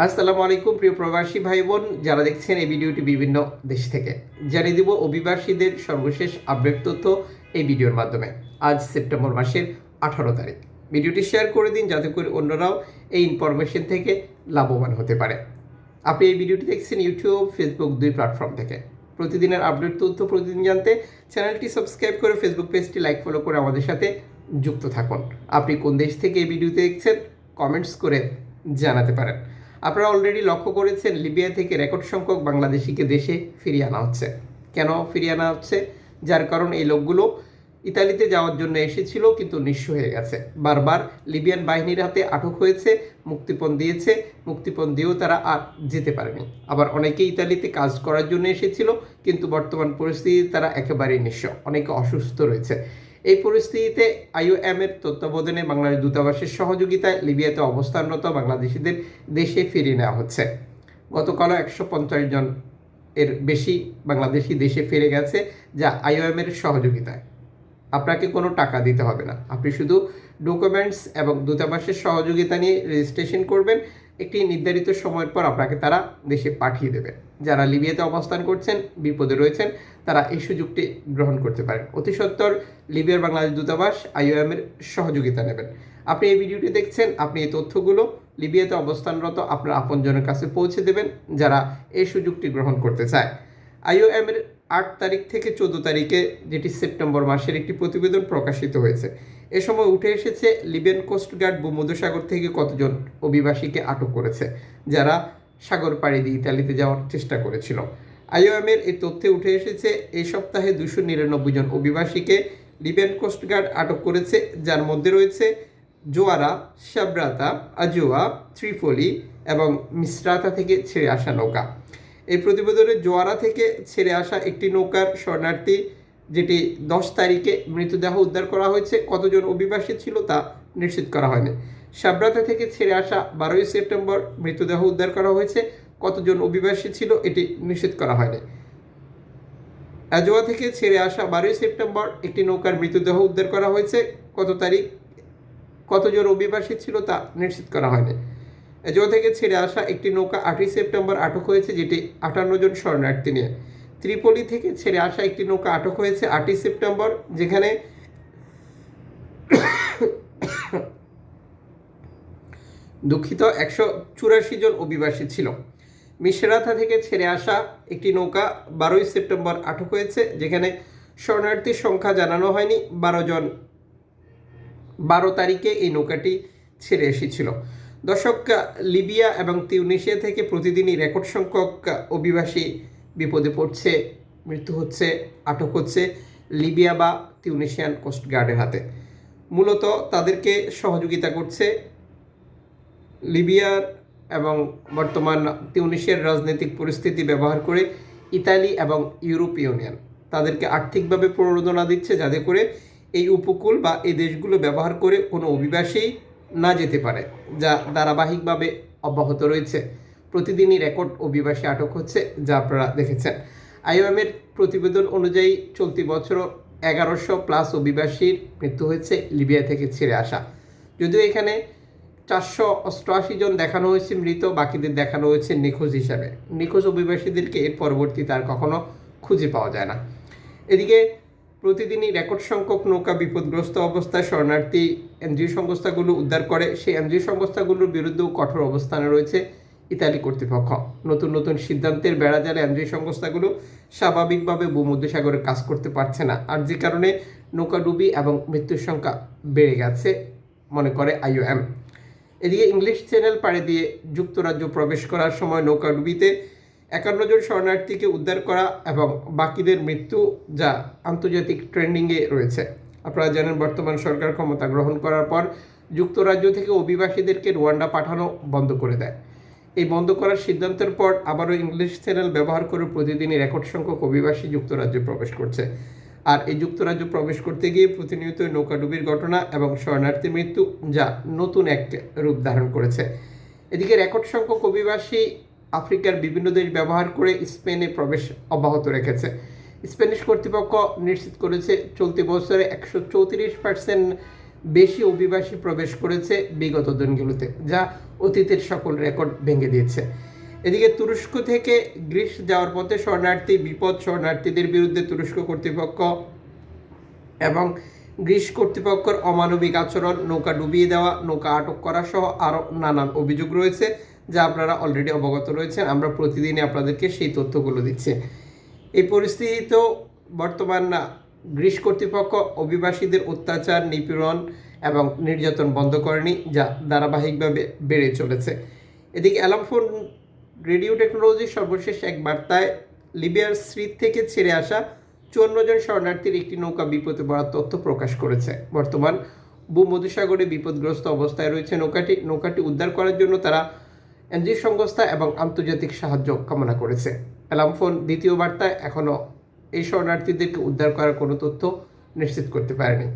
আসসালামু আলাইকুম, প্রিয় প্রবাসী ভাই বোন যারা দেখছেন এই ভিডিওটি বিভিন্ন দেশ থেকে, জানিয়ে দিব অভিবাসীদের সর্বশেষ আপডেট তথ্য এই ভিডিওর মাধ্যমে। আজ সেপ্টেম্বর মাসের আঠারো তারিখ। ভিডিওটি শেয়ার করে দিন, যাতে করে অন্যরাও এই ইনফরমেশন থেকে লাভবান হতে পারে। আপনি এই ভিডিওটি দেখছেন ইউটিউব ফেসবুক দুই প্ল্যাটফর্ম থেকে। প্রতিদিনের আপডেট তথ্য প্রতিদিন জানতে চ্যানেলটি সাবস্ক্রাইব করে ফেসবুক পেজটি লাইক ফলো করে আমাদের সাথে যুক্ত থাকুন। আপনি কোন দেশ থেকে এই ভিডিওতে দেখছেন কমেন্টস করে জানাতে পারেন। আপনারা অলরেডি লক্ষ্য করেছেন লিবিয়া থেকে রেকর্ড সংখ্যক বাংলাদেশিকে দেশে ফিরিয়ে আনা হচ্ছে। কেন ফিরিয়ে আনা হচ্ছে? যার কারণ এই লোকগুলো ইতালিতে যাওয়ার জন্য এসেছিল, কিন্তু নিঃস্ব হয়ে গেছে। বারবার লিবিয়ান বাহিনীর হাতে আটক হয়েছে, মুক্তিপণ দিয়েছে, মুক্তিপণ দিয়েও তারা আর যেতে পারেনি। আবার অনেকে ইতালিতে কাজ করার জন্য এসেছিল, কিন্তু বর্তমান পরিস্থিতি তারা একেবারেই নিঃস্ব। অনেকে অসুস্থ রয়েছে। এই পরিস্থিতিতে আইওএম এর তত্ত্বাবধানে বাংলাদেশ দূতাবাসের সহযোগিতায় লিবিয়াতে অবস্থানরত বাংলাদেশিদের দেশে ফিরিয়ে নেওয়া হচ্ছে। গতকালও একশো পঞ্চাশ জন এর বেশি বাংলাদেশি দেশে ফিরে গেছে যা আইওএম এর সহযোগিতায়। আপনাকে কোনো টাকা দিতে হবে না। আপনি শুধু ডকুমেন্টস এবং দূতাবাসের সহযোগিতা নিয়ে রেজিস্ট্রেশন করবেন। একটি নির্ধারিত সময়ের পর আপনাকে তারা দেশে পাঠিয়ে দেবে। যারা লিবিয়াতে অবস্থান করছেন, বিপদে রয়েছেন, তারা এই সুযোগটি গ্রহণ করতে পারেন। অতি সত্বর লিবিয়ার বাংলাদেশ দূতাবাস, আইওএম এর সহযোগিতা নেবেন। আপনি এই ভিডিওটি দেখছেন, আপনি এই তথ্যগুলো লিবিয়াতে অবস্থানরত আপনার আপনজনের কাছে পৌঁছে দেবেন, যারা এই সুযোগটি গ্রহণ করতে চায়। আইওএম এর আট তারিখ থেকে চোদ্দ তারিখে, যেটি সেপ্টেম্বর মাসের একটি প্রতিবেদন প্রকাশিত হয়েছে। এ সময় উঠে এসেছে লিবিয়ান কোস্টগার্ড ভূমধ্যসাগর থেকে কতজন অভিবাসীকে আটক করেছে, যারা সাগর পাড়ি দিয়ে ইতালিতে যাওয়ার চেষ্টা করেছিল। আইওএম এর এই তথ্যে উঠে এসেছে এই সপ্তাহে দুশো নিরানব্বই জন অভিবাসীকে লিবিয়ান কোস্টগার্ড আটক করেছে, যার মধ্যে রয়েছে জোয়ারা, সাব্রাতা, আজোয়া ত্রিফলি এবং মিশ্রাতা থেকে ছেড়ে আসা নৌকা। এই প্রতিবেদনে জোয়ারা থেকে ছেড়ে আসা একটি নৌকার শরণার্থী, যেটি দশ তারিখে মৃতদেহ উদ্ধার করা হয়েছে, কতজন অভিবাসী ছিল তা নিশ্চিত করা হয়নি। সাবরাতা থেকে ছেড়ে আসা বারোই সেপ্টেম্বর মৃতদেহ উদ্ধার করা হয়েছে, কতজন অভিবাসী ছিল এটি নিশ্চিত করা হয়নি। অ্যাজোয়া থেকে ছেড়ে আসা বারোই সেপ্টেম্বর একটি নৌকার মৃতদেহ উদ্ধার করা হয়েছে, কত তারিখ, কতজন অভিবাসী ছিল তা নিশ্চিত করা হয়নি। এজো থেকে ছেড়ে আসা একটি নৌকা আটই সেপ্টেম্বর আটক হয়েছে, যেটি আটান্ন জন শরণার্থী নিয়ে। ত্রিপলি থেকে ছেড়ে আসা একটি নৌকা আটক হয়েছে আটই সেপ্টেম্বর, যেখানে দুঃখিত একশো চুরাশি জন অভিবাসী ছিল। মিশরাথা থেকে ছেড়ে আসা একটি নৌকা বারোই সেপ্টেম্বর আটক হয়েছে, যেখানে শরণার্থীর সংখ্যা জানানো হয়নি। বারো জন, বারো তারিখে এই নৌকাটি ছেড়ে এসেছিল। দর্শক, লিবিয়া এবং তিউনিশিয়া থেকে প্রতিদিনই রেকর্ড সংখ্যক অভিবাসী বিপদে পড়ছে, মৃত্যু হচ্ছে, আটক হচ্ছে লিবিয়া বা তিউনিশিয়ান কোস্টগার্ডের হাতে। মূলত তাদেরকে সহযোগিতা করছে লিবিয়ার এবং বর্তমান তিউনিশিয়ার রাজনৈতিক পরিস্থিতি ব্যবহার করে ইতালি এবং ইউরোপ ইউনিয়ন। তাদেরকে আর্থিকভাবে প্রণোদনা দিচ্ছে যাতে করে এই উপকূল বা এই দেশগুলো ব্যবহার করে কোনো অভিবাসী না যেতে পারে, যা ধারাবাহিকভাবে অব্যাহত রয়েছে। প্রতিদিনই রেকর্ড অভিবাসী আটক হচ্ছে, যা আপনারা দেখেছেন। আইওএমের প্রতিবেদন অনুযায়ী চলতি বছরও এগারোশো প্লাস অভিবাসীর মৃত্যু হয়েছে, লিবিয়া থেকে ছেড়ে আসা। যদিও এখানে চারশো অষ্টআশি জন দেখানো হয়েছে মৃত, বাকিদের দেখানো হয়েছে নিখোঁজ হিসাবে। নিখোঁজ অভিবাসীদেরকে এর পরবর্তীতে আর কখনো খুঁজে পাওয়া যায় না। এদিকে প্রতিদিনই রেকর্ড সংখ্যক নৌকা বিপদগ্রস্ত অবস্থায় শরণার্থী এনজিও সংস্থাগুলো উদ্ধার করে। সেই এনজিও সংস্থাগুলোর বিরুদ্ধেও কঠোর অবস্থানে রয়েছে ইতালি কর্তৃপক্ষ। নতুন নতুন সিদ্ধান্তের বেড়া বেড়াজালে এনজিও সংস্থাগুলো স্বাভাবিকভাবে ভূমধ্যসাগরে কাজ করতে পারছে না। আর যে কারণে নৌকাডুবি এবং মৃত্যুর সংখ্যা বেড়ে গেছে, মনে করে আইওএম। এদিকে ইংলিশ চ্যানেল পাড়ে দিয়ে যুক্তরাজ্য প্রবেশ করার সময় নৌকাডুবিতে একান্ন জন শরণার্থীকে উদ্ধার করা এবং বাকিদের মৃত্যু যা আন্তর্জাতিক ট্রেন্ডিংয়ে রয়েছে। আপনারা জানেন, বর্তমান সরকার ক্ষমতা গ্রহণ করার পর যুক্তরাজ্য থেকে অভিবাসীদেরকে রুয়ান্ডা পাঠানো বন্ধ করে দেয়। এই বন্ধ করার সিদ্ধান্তের পর আবারও ইংলিশ চ্যানেল ব্যবহার করে প্রতিদিনই রেকর্ড সংখ্যক অভিবাসী যুক্তরাজ্যে প্রবেশ করছে। আর এই যুক্তরাজ্য প্রবেশ করতে গিয়ে প্রতিনিয়ত নৌকাডুবির ঘটনা এবং শরণার্থী মৃত্যু যা নতুন এক রূপ ধারণ করেছে। এদিকে রেকর্ড সংখ্যক অভিবাসী আফ্রিকার বিভিন্ন দেশ ব্যবহার করে স্পেনে প্রবেশ অব্যাহত রেখেছে। স্প্যানিশ কর্তৃপক্ষ নিশ্চিত করেছে, চলতি বছরে একশো চৌত্রিশ পার্সেন্ট বেশি অভিবাসী প্রবেশ করেছে বিগত দিনগুলোতে, যা অতীতের সকল রেকর্ড ভেঙে দিয়েছে। এদিকে তুরস্ক থেকে গ্রিস যাওয়ার পথে শরণার্থী, বিপদ শরণার্থীদের বিরুদ্ধে তুরস্ক কর্তৃপক্ষ এবং গ্রিস কর্তৃপক্ষের অমানবিক আচরণ, নৌকা ডুবিয়ে দেওয়া, নৌকা আটক করা সহ আরও নানান অভিযোগ রয়েছে। যা আপনারা অলরেডি অবগত রয়েছেন, আমরা প্রতিদিনই আপনাদেরকে সেই তথ্যগুলো দিচ্ছি। এই পরিস্থিতিতেও বর্তমান না, গ্রিস কর্তৃপক্ষ অভিবাসীদের অত্যাচার, নিপীড়ন এবং নির্যাতন বন্ধ করেনি, যা ধারাবাহিকভাবে বেড়ে চলেছে। এদিকে অ্যালামফোন রেডিও টেকনোলজির সর্বশেষ এক বার্তায়, লিবিয়ার স্মৃত থেকে ছেড়ে আসা চুয়ান্ন জন শরণার্থীর একটি নৌকা বিপদে পড়ার তথ্য প্রকাশ করেছে। বর্তমান ভূমধ্যসাগরে বিপদগ্রস্ত অবস্থায় রয়েছে নৌকাটি। নৌকাটি উদ্ধার করার জন্য তারা এনজিও সংস্থা এবং আন্তর্জাতিক সাহায্য কামনা করেছে। অ্যালামফোন দ্বিতীয় বার্তায় এখনও এই শরণার্থীদেরকে উদ্ধার করার কোনো তথ্য নিশ্চিত করতে পারেনি।